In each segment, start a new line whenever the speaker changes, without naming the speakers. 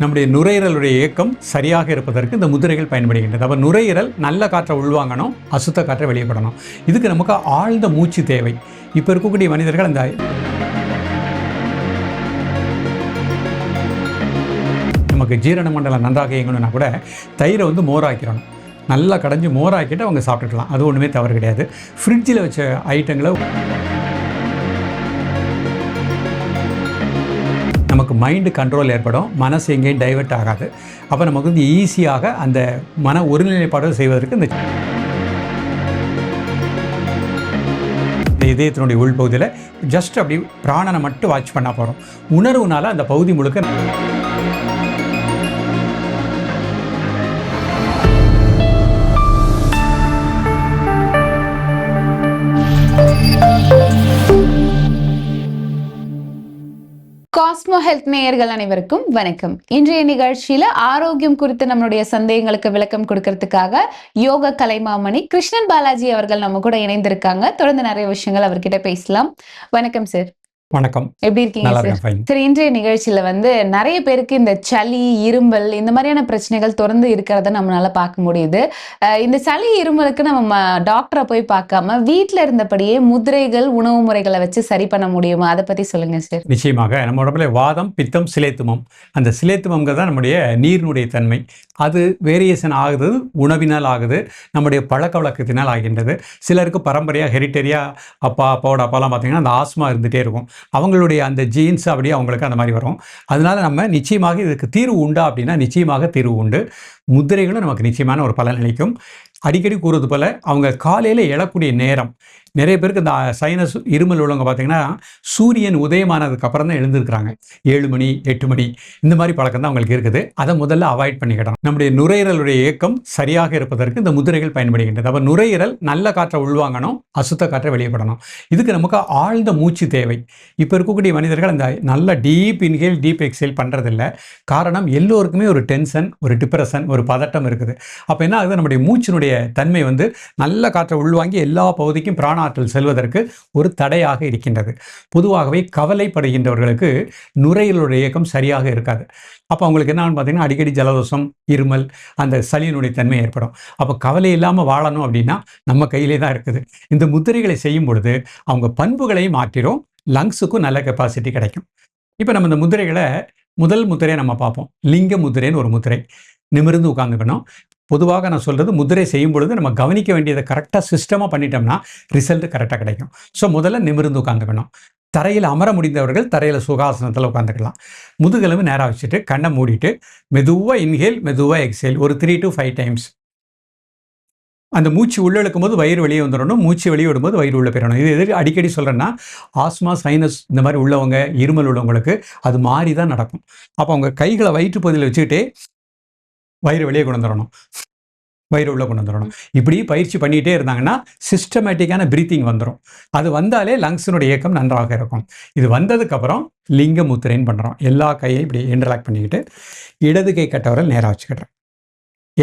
நம்முடைய நுரையீரலுடைய இயக்கம் சரியாக இருப்பதற்கு இந்த முதிரைகள் பயன்படுகின்றது. அப்போ நுரையீரல் நல்ல காற்றை உள்வாங்கணும் அசுத்த காற்றை வெளியப்படணும் இதுக்கு நமக்கு ஆழ்ந்த மூச்சு தேவை. இப்போ இருக்கக்கூடிய மனிதர்கள் அந்த நமக்கு ஜீரண மண்டலம் நன்றாக இயங்கணும்னா கூட தயிரை வந்து மோராக்கிறணும் நல்லா கடைஞ்சி மோராக்கிட்டு அவங்க சாப்பிட்டுக்கலாம். அது ஒன்றுமே தவறு கிடையாது. ஃப்ரிட்ஜில் வச்ச ஐட்டங்களை நமக்கு மைண்டு கண்ட்ரோல் ஏற்படும். மனசு எங்கேயும் டைவர்ட் ஆகாது. அப்போ நமக்கு வந்து ஈஸியாக அந்த மன ஒருநிலைப்பாடு செய்வதற்கு இந்த இந்த இதயத்தினுடைய உள்பகுதியில் ஜஸ்ட் அப்படி பிராணனை மட்டும் வாட்ச் பண்ண போகிறோம் உணர்வுனால அந்த பகுதி முழுக்க
காஸ்மோ ஹெல்த் நேயர்கள் அனைவருக்கும் வணக்கம். இன்றைய நிகழ்ச்சியில ஆரோக்கியம் குறித்து நம்மளுடைய சந்தேகங்களுக்கு விளக்கம் கொடுக்கறதுக்காக யோக கலைமாமணி கிருஷ்ணன் பாலாஜி அவர்கள் நம்ம கூட இணைந்திருக்காங்க. தொடர்ந்து நிறைய விஷயங்கள் அவர்கிட்ட பேசலாம். வணக்கம் சார்
வணக்கம்.
எப்படி இருக்கீங்க சார்? இன்றைய நிகழ்ச்சியில வந்து நிறைய பேருக்கு இந்த சளி இருமல் இந்த மாதிரியான பிரச்சனைகள் தொடர்ந்து இருக்கிறத நம்மளால பார்க்க முடியுது. இந்த சளி இருமலுக்கு நம்ம டாக்டரை போய் பார்க்காம வீட்ல இருந்தபடியே முதிரைகள் உணவு முறைகளை வச்சு சரி பண்ண முடியுமா? அதை பத்தி சொல்லுங்க சார்.
நிச்சயமாக. நம்ம உடம்புல வாதம் பித்தம் சிலேத்துமம். அந்த சிலேத்துமம்ங்கிறது தான் நம்முடைய நீரினுடைய தன்மை. அது வேரியேஷன் ஆகுது உணவினால் ஆகுது நம்முடைய பழக்க வழக்கத்தினால் ஆகின்றது. சிலருக்கு பரம்பரையாக ஹெரிட்டரியாக அப்பா அப்பாவோட அப்பாலாம் பார்த்தீங்கன்னா அந்த ஆஸ்மா இருந்துகிட்டே இருக்கும். அவங்களுடைய அந்த ஜீன்ஸ் அப்படியே அவங்களுக்கு அந்த மாதிரி வரும். அதனால நம்ம நிச்சயமாக இதுக்கு தீர்வு உண்டா அப்படின்னா நிச்சயமாக தீர்வு உண்டு. முத்திரைகளும் நமக்கு நிச்சயமான ஒரு பலன் அளிக்கும். அடிக்கடி கூறுவது போல் அவங்க காலையில் எழக்கூடிய நேரம் நிறைய பேருக்கு இந்த சைனஸ் இருமல் உள்ளவங்க பார்த்தீங்கன்னா சூரியன் உதயமானதுக்கு அப்புறம் தான் எழுந்திருக்கிறாங்க. ஏழு மணி எட்டு மணி இந்த மாதிரி பழக்கம் தான் அவங்களுக்கு இருக்குது. அதை முதல்ல அவாய்ட் பண்ணிக்கிடணும். நம்முடைய நுரையீரலுடைய இயக்கம் சரியாக இருப்பதற்கு இந்த முதிரைகள் பயன்படுகின்றது. அப்போ நுரையீரல் நல்ல காற்றை உள்வாங்கணும் அசுத்த காற்றை வெளியப்படணும் இதுக்கு நமக்கு ஆழ்ந்த மூச்சு தேவை. இப்போ இருக்கக்கூடிய மனிதர்கள் அந்த நல்ல டீப் இன்ஹேல் டீப் எக்ஸேல் பண்ணுறதில்ல காரணம் எல்லோருக்குமே ஒரு டென்ஷன் ஒரு டிப்ரெஷன் ஒரு பதட்டம் இருக்குது. அப்போ என்ன ஆகுது? நம்முடைய மூச்சினுடைய தன்மை வந்து நல்ல காற்றை உள்வாங்கி எல்லா பகுதிக்கும் மாநாட்டில் செல்வதற்கு ஒரு தடையாக இருக்கின்றது. பொதுவாகவே கவலைப்படுகின்றவர்களுக்கு நுரையீரலுடைய இயக்கம் சரியாக இருக்காது. அப்போ அவங்களுக்கு என்னன்னு பார்த்தீங்கன்னா அடிக்கடி ஜலதோஷம் இருமல் அந்த சளியினுடைய தன்மை ஏற்படும். அப்போ கவலை இல்லாமல் வாழணும் அப்படின்னா நம்ம கையிலே தான் இருக்குது. இந்த முத்திரைகளை செய்யும் பொழுது அவங்க பண்புகளை மாற்றிடும். லங்ஸுக்கும் நல்ல கெப்பாசிட்டி கிடைக்கும். இப்போ நம்ம இந்த முதிரைகளை முதல் முத்திரையை நம்ம பார்ப்போம். லிங்க முத்திரைன்னு ஒரு முத்திரை. நிமிர்ந்து உட்காந்துக்கணும் பொதுவாக நான் சொல்கிறது முதிரை செய்யும் பொழுது நம்ம கவனிக்க வேண்டியதை கரெக்டாக சிஸ்டமாக பண்ணிட்டோம்னா ரிசல்ட் கரெக்டாக கிடைக்கும். ஸோ முதல்ல நிமிர்ந்து உட்காந்துக்கணும் தரையில் அமர முடிந்தவர்கள் தரையில் சுகாசனத்தில் உட்காந்துக்கலாம் முதுகெலும்பு நேராக வச்சுட்டு கண்ணை மூடிட்டு மெதுவாக இன்ஹேல் மெதுவாக எக்ஸேல் ஒரு த்ரீ டு ஃபைவ் டைம்ஸ் அந்த மூச்சு உள்ள இழுக்கும் போது வயிறு வெளியே வந்துடணும். மூச்சு வெளியே விடும்போது வயிறு உள்ளே போயிடணும். இது எதுக்கு அடிக்கடி சொல்கிறேன்னா ஆஸ்மா சைனஸ் இந்த மாதிரி உள்ளவங்க இருமல் உள்ளவங்களுக்கு அது மாறி தான் நடக்கும். அப்போ அவங்க கைகளை வயிற்று பகுதியில் வச்சுக்கிட்டே வயிறு வெளியே கொண்டு வந்துடணும். வயிறு உள்ளே கொண்டு வந்துடணும். இப்படி பயிற்சி பண்ணிகிட்டே இருந்தாங்கன்னா சிஸ்டமேட்டிக்கான பிரீத்திங் வந்துடும் அது வந்தாலே லங்ஸினுடைய இயக்கம் நன்றாக இருக்கும். இது வந்ததுக்கப்புறம் லிங்க முத்திரைன்னு பண்ணுறோம் எல்லா கையையும் இப்படி இன்டராக்ட் பண்ணிக்கிட்டு இடது கை கட்டவரல் நேராக வச்சுக்கிடுறேன்.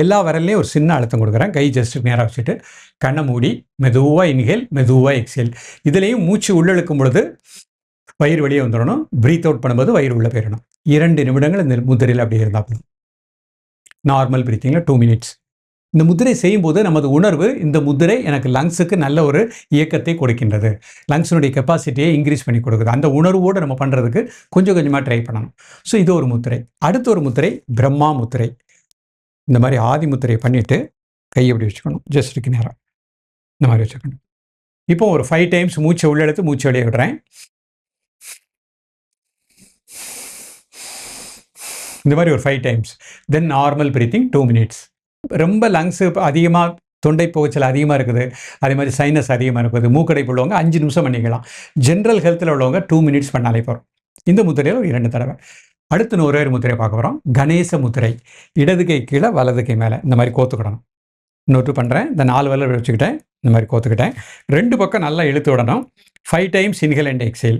எல்லா விரல்லையும் ஒரு சின்ன அழுத்தம் கொடுக்குறேன். கை ஜஸ்ட் நேராக வச்சுட்டு கண்ணை மூடி மெதுவாக இன்ஹேல் மெதுவாக எக்ஸேல் இதுலேயும் மூச்சு உள்ளெழுக்கும் பொழுது வயிறு வெளியே வந்துடணும். ப்ரீத் அவுட் பண்ணும்போது வயிறு உள்ளே போயிடணும். இரண்டு நிமிடங்கள் இந்த முத்திரையில் அப்படி இருந்தால் போதும். நார்மல் பிரீத்திங்கில் டூ மினிட்ஸ் இந்த முதிரை செய்யும்போது நமது உணர்வு இந்த முதிரை எனக்கு லங்ஸுக்கு நல்ல ஒரு இயக்கத்தை கொடுக்கின்றது. லங்ஸினுடைய கெப்பாசிட்டியை இன்க்ரீஸ் பண்ணி கொடுக்குது. அந்த உணர்வோடு நம்ம பண்ணுறதுக்கு கொஞ்சம் கொஞ்சமாக ட்ரை பண்ணணும். ஸோ இது ஒரு முத்திரை அடுத்த ஒரு முத்திரை பிரம்மா முத்திரை இந்த மாதிரி ஆதி முத்திரையை பண்ணிவிட்டு கையை எப்படி வச்சுக்கணும். ஜஸ்ட் இருக்கு நேரம் இந்த மாதிரி வச்சுக்கணும். இப்போ ஒரு ஃபைவ் டைம்ஸ் மூச்சை உள்ளெடுத்து மூச்சை வெளியே விடுறேன். இந்த மாதிரி ஒரு five times then normal breathing two minutes ரொம்ப லங்ஸு அதிகமாக தொண்டை புகைச்சல் அதிகமாக இருக்குது. அதே மாதிரி சைனஸ் அதிகமாக இருக்குது. மூக்கடைப்பு உள்ளவங்க அஞ்சு நிமிஷம் பண்ணிக்கலாம். ஜென்ரல் ஹெல்த்தில் உள்ளவங்க டூ மினிட்ஸ் பண்ணாலே போகிறோம் இந்த முத்திரையில் ஒரு இரண்டு தடவை. அடுத்து ஒரே ஒரு முத்திரையை பார்க்க போகிறோம் கணேச முத்திரை. இடது கை கீழே வலது கை மேலே. இந்த மாதிரி கோத்துக்கிடணும் நோட்டு பண்ணுறேன் இந்த நாலு விரல் வச்சுக்கிட்டேன். இந்த மாதிரி கோத்துக்கிட்டேன். ரெண்டு பக்கம் நல்லா இழுத்து விடணும். Five times inhale and exhale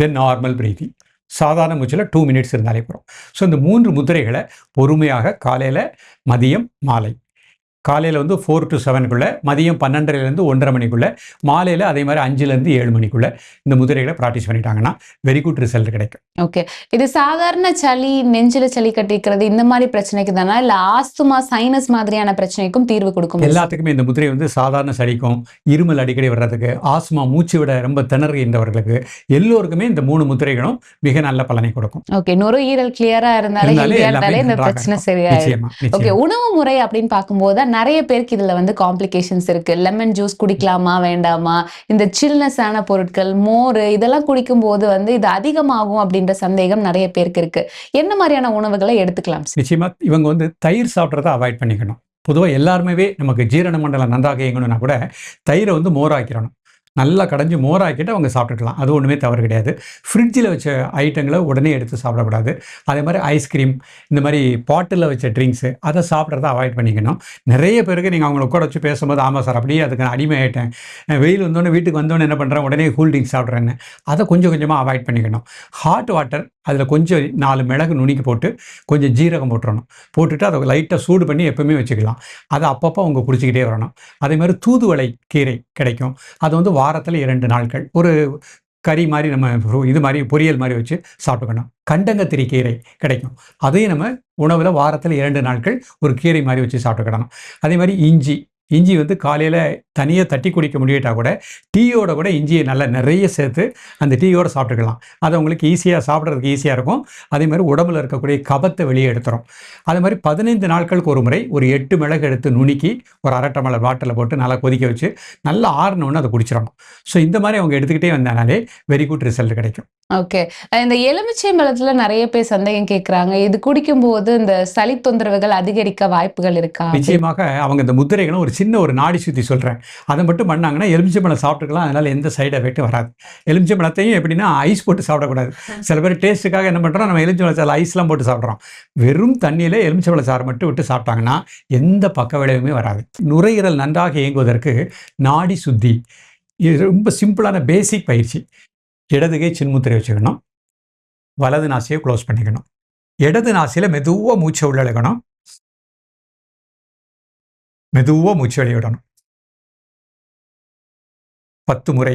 then normal breathing சாதாரண மூச்சில் டூ மினிட்ஸ் இருந்தாலே போகிறோம் ஸோ இந்த மூன்று முத்திரைகளை பொறுமையாக காலையில் மதியம் மாலை. காலையில் வந்து ஃபோர் டு செவனுக்குள்ளே மதியம் பன்னெண்டரைலேருந்து ஒன்றரை மணிக்குள்ளே மாலையில் அதே மாதிரி அஞ்சுலேருந்து ஏழு மணிக்குள்ளே இந்த முதிரைகளை ப்ராக்டிஸ் பண்ணிட்டாங்கன்னா வெரி குட் ரிசல்ட் கிடைக்கும்.
ஓகே இது சாதாரண சளி நெஞ்சில சளி கட்டிக்கிறது இந்த மாதிரி பிரச்சனைக்கு தானா? இல்ல ஆஸ்துமா சைனஸ் மாதிரியான பிரச்சனைக்கும் தீர்வு கொடுக்கும்?
எல்லாத்துக்குமே இந்த முதிரை வந்து சாதாரண சளிக்கும் இருமல் அடிக்கடி வர்றதுக்கு ஆஸ்மா மூச்சு விட ரொம்ப திணறுகின்றவர்களுக்கு எல்லோருக்குமே இந்த மூணு முத்திரைகளும் மிக நல்ல பலனை கொடுக்கும்.
ஓகே நுரையீரல் கிளியரா இருந்தாலே
இருந்தாலே
இந்த பிரச்சனை. சரியாயிடும் ஓகே உணவு முறை அப்படின்னு பார்க்கும்போது நிறைய பேருக்கு இதில் வந்து காம்ப்ளிகேஷன்ஸ் இருக்குது லெமன் ஜூஸ் குடிக்கலாமா வேண்டாமா? இந்த சில்னஸ்ஸான பொருட்கள் மோர் இதெல்லாம் குடிக்கும்போது வந்து இது அதிகமாகும் அப்படின்ற சந்தேகம் நிறைய பேருக்கு இருக்குது என்ன மாதிரியான உணவுகளை எடுத்துக்கலாம்
நிச்சயமாக இவங்க வந்து தயிர் சாப்பிட்றத அவாய்ட் பண்ணிக்கணும். பொதுவாக எல்லாருமே நமக்கு ஜீரண மண்டலம் நன்றாக இயங்கணும்னா கூட தயிரை வந்து மோராக்கிடணும். நல்லா கடைஞ்சி மோராக்கிட்டு அவங்க சாப்பிட்டுக்கலாம். அது ஒன்றுமே தவறு கிடையாது. ஃப்ரிட்ஜில் வச்ச ஐட்டங்களை உடனே எடுத்து சாப்பிடக்கூடாது. அதே மாதிரி ஐஸ்கிரீம் இந்த மாதிரி பாட்டிலில் வச்ச ட்ரிங்க்ஸு அதை சாப்பிட்றத அவாய்ட் பண்ணிக்கணும். நிறைய பேருக்கு நீங்கள் அவங்கள கூட வச்சு பேசும்போது ஆமாம் சார் அப்படியே அதுக்கு நான் ஆகிட்டேன் வெயில் வந்தோடனே வீட்டுக்கு வந்தோடனே என்ன பண்ணுறேன் உடனே கூல் ட்ரிங்க்ஸ் சாப்பிட்றேன்னு. அதை கொஞ்சம் கொஞ்சமாக அவாய்ட் பண்ணிக்கணும். ஹாட் வாட்டர் அதில் கொஞ்சம் நாலு மிளகு நுணுக்கி போட்டு கொஞ்சம் ஜீரகம் போட்டுறணும். போட்டுட்டு அதை லைட்டாக சூடு பண்ணி எப்பவுமே வச்சுக்கலாம். அதை அப்பப்போ அவங்க குடிச்சிக்கிட்டே வரணும். அதே மாதிரி தூதுவளை கீரை கிடைக்கும். அது வந்து வாரத்தில் இரண்டு நாட்கள். ஒரு கறி மாதிரி நம்ம இது மாதிரி பொரியல் மாதிரி வச்சு சாப்பிட்டுக்கணும். கண்டங்கத்திரி கீரை கிடைக்கும். அதையும் நம்ம உணவில் வாரத்தில் இரண்டு நாட்கள் ஒரு கீரை மாதிரி வச்சு சாப்பிட்டுக்கிடணும். அதே மாதிரி இஞ்சி இஞ்சி வந்து காலையில் தனியாக தட்டி குடிக்க முடியாட்டா கூட டீயோட கூட இஞ்சியை நல்லா நிறைய சேர்த்து அந்த டீயோட சாப்பிட்டுக்கலாம். அது உங்களுக்கு ஈஸியாக சாப்பிட்றதுக்கு ஈஸியாக இருக்கும். அதே மாதிரி உடம்புல இருக்கக்கூடிய கபத்தை வெளியே எடுத்துரும். அதே மாதிரி பதினைந்து நாட்களுக்கு ஒரு முறை ஒரு எட்டு மிளகு எடுத்து நுணுக்கி ஒரு அரை டம்ளர் வாட்டரில் போட்டு நல்லா கொதிக்க வச்சு நல்லா ஆறினோன்னு அதை குடிச்சிடணும். ஸோ இந்த மாதிரி அவங்க எடுத்துக்கிட்டே வந்தனாலே வெரி குட் ரிசல்ட் கிடைக்கும்.
ஓகே இந்த எலுமிச்சை பழத்துல நிறைய பேர் சந்தேகம் கேட்கறாங்க இது குடிக்கும்போது இந்த சளி தொந்தரவுகள் அதிகரிக்க வாய்ப்புகள் இருக்கா?
நிச்சயமாக அவங்க இந்த முத்திரைகளும் ஒரு சின்ன ஒரு நாடி சுத்தி சொல்கிறேன் அதை மட்டும் பண்ணாங்கன்னா எலுமிச்சம்பழம் சாப்பிட்டுக்கலாம். அதனால் எந்த சைடு எஃபெக்ட்டும் வராது. எலுமிச்சம்பழத்தையும் எப்படின்னா ஐஸ் போட்டு சாப்பிடக்கூடாது. சில பேர் டேஸ்ட்டுக்காக என்ன பண்ணுறோம் நம்ம எலுமிச்சம்பழம் ஐஸ்லாம் போட்டு சாப்பிட்றோம். வெறும் தண்ணியில் எலுமிச்சம்பழம் சாறு மட்டும் விட்டு சாப்பிட்டாங்கன்னா எந்த பக்க விளைவுமே வராது. நுரையீரல் நன்றாக இயங்குவதற்கு நாடி சுத்தி இது ரொம்ப சிம்பிளான பேசிக் பயிற்சி. இடதுகை சின்முத்திரை வச்சுக்கணும். வலது நாசியை க்ளோஸ் பண்ணிக்கணும். இடது நாசியில் மெதுவாக மூச்சை உள்ளழுக்கணும் மெதுவாக மூச்சு வெளிய விடணும் பத்து முறை.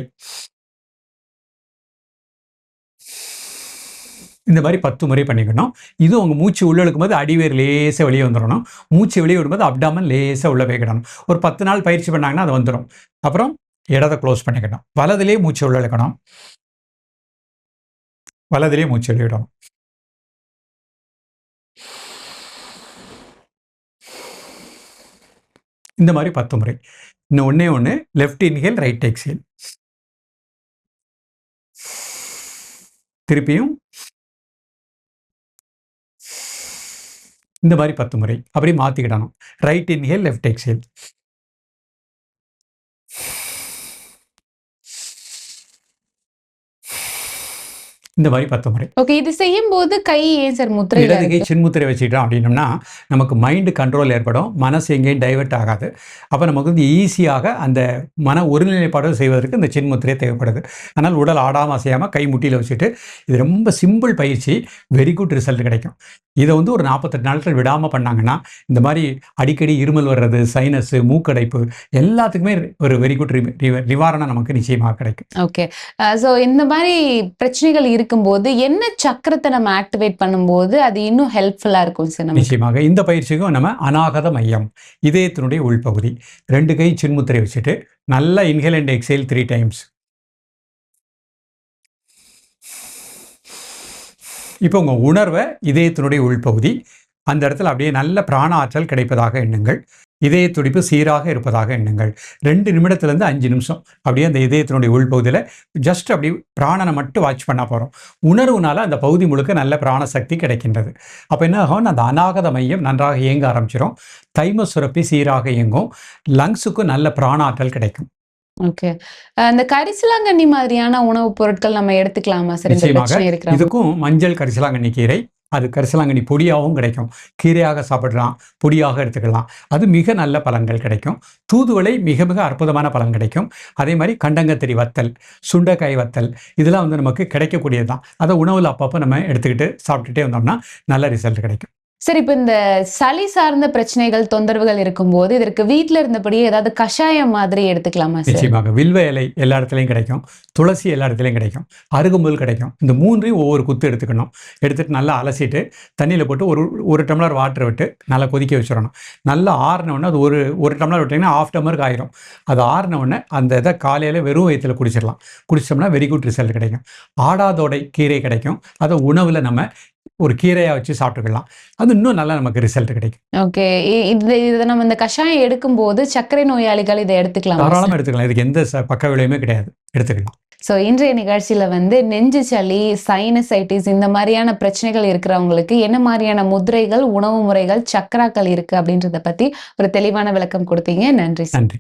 இந்த மாதிரி பத்து முறை பண்ணிக்கணும். இது உங்கள் மூச்சு உள்ள இழுக்கும்போது அடிவேர் லேசாக வெளியே வந்துடணும். மூச்சு வெளியே விடும்போது அப்டாமன் லேசாக உள்ளே வைக்கணும் ஒரு பத்து நாள் பயிற்சி பண்ணாங்கன்னா அது வந்துடும் அப்புறம் இடத்தை க்ளோஸ் பண்ணிக்கணும். வலதுலேயே மூச்சு உள்ளே இழுக்கணும். வலதுலேயே மூச்சு வெளியிடணும் இந்த மாதிரி பத்து முறை. இன்னும் ஒன்றே ஒன்று லெஃப்ட் இன்ஹேல் ரைட் எக்ஸேல் திருப்பியும். இந்த மாதிரி பத்து முறை. அப்படி மாற்றிக்கிடணும் ரைட் இன்ஹேல் லெஃப்ட் எக்ஸேல் இந்த மாதிரி பத்து முறை.
ஓகே இது செய்யும் போது கை ஏன் சார் முத்திரை
இடதுகை சின்முத்திரை வச்சுக்கிட்டோம் அப்படின்னம்னா நமக்கு மைண்டு கண்ட்ரோல் ஏற்படும். மனசு எங்கேயும் டைவர்ட் ஆகாது. அப்போ நமக்கு வந்து ஈஸியாக அந்த மன ஒருநிலைப்பாடு செய்வதற்கு இந்த சின்முத்திரை தேவைப்படுது. அதனால் உடல் ஆடாமல் அசையாமல் கை முட்டியில் வச்சுட்டு இது ரொம்ப சிம்பிள் பயிற்சி வெரி குட் ரிசல்ட் கிடைக்கும். இதை வந்து ஒரு நாற்பத்தெட்டு நாட்கள் விடாமல் பண்ணாங்கன்னா இந்த மாதிரி அடிக்கடி இருமல் வர்றது சைனஸ் மூக்கடைப்பு எல்லாத்துக்குமே ஒரு வெரி குட் நிவாரணம் நமக்கு நிச்சயமாக கிடைக்கும்.
ஓகே ஸோ இந்த மாதிரி பிரச்சனைகள் இருக்கும்போது என்ன சக்கரத்தை நம்ம ஆக்டிவேட் பண்ணும்போது அது இன்னும் ஹெல்ப்ஃபுல்லாக இருக்கும் சார்
நிச்சயமாக. இந்த பயிற்சிக்கும் நம்ம அநாகத மையம். இதயத்தினுடைய உள்பகுதி. ரெண்டு கை சின்முத்திரை வச்சுட்டு நல்லா inhale and exhale three times இப்போ உங்கள் உணர்வை இதயத்தினுடைய உள்பகுதி. அந்த இடத்துல அப்படியே நல்ல பிராண ஆற்றல் கிடைப்பதாக எண்ணுங்கள். இதய துடிப்பு சீராக இருப்பதாக எண்ணுங்கள். ரெண்டு நிமிடத்துலேருந்து அஞ்சு நிமிஷம். அப்படியே அந்த இதயத்தினுடைய உள்பகுதியில் ஜஸ்ட் அப்படி பிராணனை மட்டும் வாட்ச் பண்ண போகிறோம் உணர்வுனால அந்த பகுதி முழுக்க நல்ல பிராண சக்தி கிடைக்கின்றது. அப்போ என்ன ஆகும் அந்த அநாகத மையம் நன்றாக இயங்க ஆரம்பிச்சிடும் தைம சுரப்பி சீராக இயங்கும். லங்ஸுக்கும் நல்ல பிராண ஆற்றல் கிடைக்கும்.
ஓகே. இந்த கரிசலாங்கண்ணி மாதிரியான உணவுப் பொருட்கள் நம்ம எடுத்துக்கலாமா சார்?
இதுக்கும் மஞ்சள் கரிசலாங்கண்ணி கீரை அது கரிசலாங்கண்ணி பொடியாகவும் கிடைக்கும். கீரையாக சாப்பிடலாம் பொடியாக எடுத்துக்கலாம். அது மிக நல்ல பலன்கள் கிடைக்கும். தூதுவளை மிக மிக அற்புதமான பலன் கிடைக்கும். அதே மாதிரி கண்டங்கத்திரி வத்தல் சுண்டைக்காய் வத்தல் இதெல்லாம் வந்து நமக்கு கிடைக்கக்கூடியது தான் அதை உணவில் அப்பப்போ நம்ம எடுத்துக்கிட்டு சாப்பிட்டுட்டே வந்தோம்னா நல்ல ரிசல்ட் கிடைக்கும்.
சரி இப்போ இந்த சளி சார்ந்த பிரச்சனைகள் தொந்தரவுகள் இருக்கும்போது இதற்கு வீட்டில் இருந்தபடியே ஏதாவது கஷாயம் மாதிரி எடுத்துக்கலாமா
நிச்சயமாக. வில்வ இலை எல்லா இடத்துலையும் கிடைக்கும். துளசி எல்லா இடத்துலையும் கிடைக்கும். அருகம்புல் கிடைக்கும். இந்த மூன்றையும் ஒவ்வொரு குத்து எடுத்துக்கணும். எடுத்துட்டு நல்லா அலசிட்டு தண்ணியில் போட்டு ஒரு ஒரு டம்ளர் வாட்டர் விட்டு நல்லா கொதிக்க வச்சிடணும். நல்லா ஆறினவுடனே அது ஒரு ஒரு டம்ளர் விட்டிங்கன்னா ஆஃப் டம்ளருக்கு ஆயிரும். அது ஆறினவுடனே அந்த இதை காலையில் வெறும் வயிற்றில் குடிச்சிடலாம். குடிச்சோம்னா வெரி குட் ரிசல்ட் கிடைக்கும். ஆடாதோடை கீரை கிடைக்கும். அதை உணவில் நம்ம ஒரு கீரையாக வச்சு சாப்பிட்டுக்கலாம். அது இன்னும் நல்லா நமக்கு ரிசல்ட் கிடைக்கும்.
ஓகே இந்த இதை நம்ம இந்த கஷாயம் எடுக்கும்போது சர்க்கரை நோயாளிகள் இதை எடுத்துக்கலாமா.
தாராளமாக எடுத்துக்கலாம். இதுக்கு எந்த பக்க விளைவுமே கிடையாது. எடுத்துக்கலாம்.
ஸோ இன்றைய நிகழ்ச்சியில வந்து நெஞ்சு சளி சைனசைட்டிஸ் இந்த மாதிரியான பிரச்சனைகள் இருக்கிறவங்களுக்கு என்ன மாதிரியான முதிரைகள் உணவு முறைகள் சக்கராக்கள் இருக்கு அப்படின்றத பத்தி ஒரு தெளிவான விளக்கம் கொடுத்தீங்க. நன்றி
நன்றி.